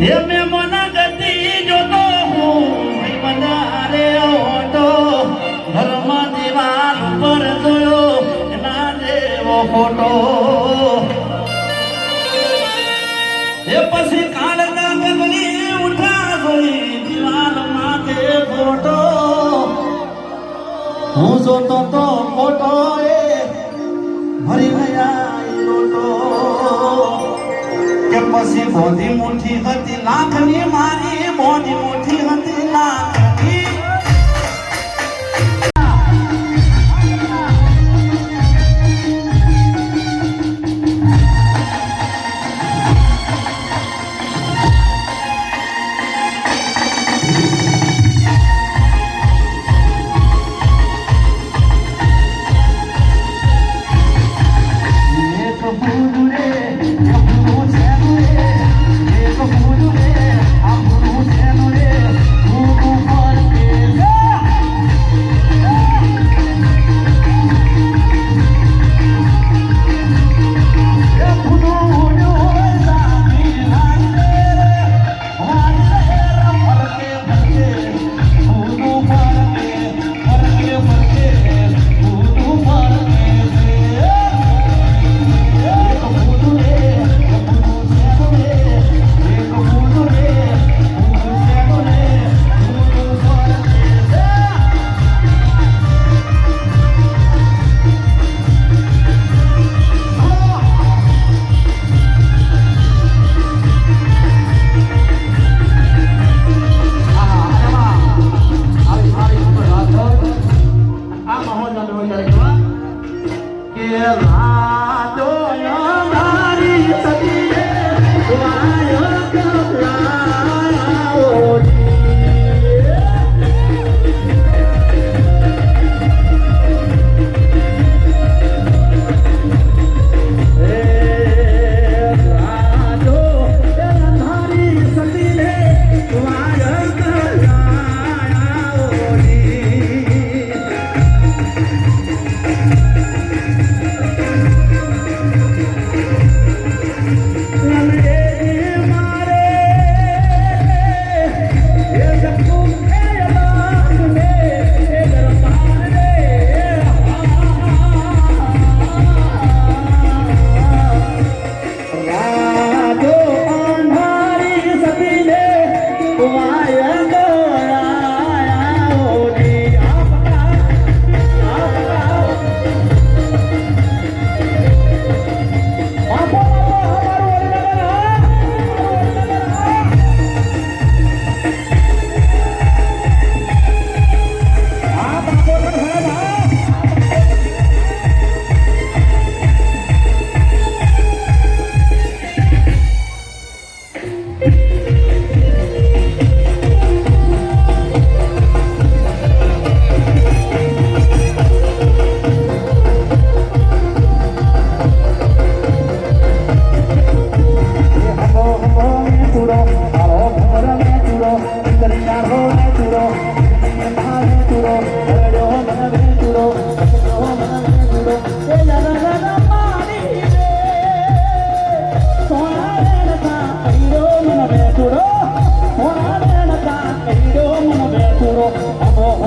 હે મેં મના ગતિ જોતો હું. વધારે ઓટો ઘરમાં દિવાલ ઉપર જોયો એના જેવો ફોટો. એ પછી કાળના ગગલી ઉઠા જોઈ દિવાલ માથે ફોટો. હું જોતો તો ફોટો એ પછી બોધી મુઠ્ઠી હતી લાખની મારી બોધી મુઠ્ઠી હતી લાખની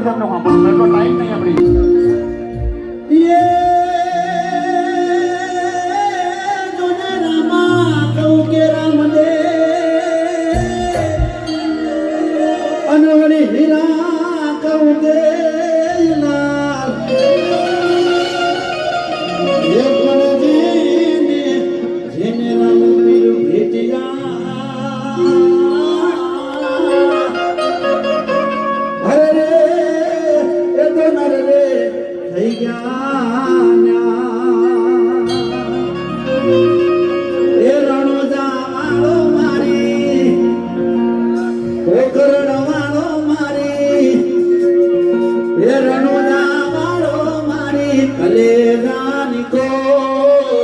પડશે આપણે સાંભળવું એટલો ટાઈમ નહીં આપણી. યે હીરા કહું દે అనుకో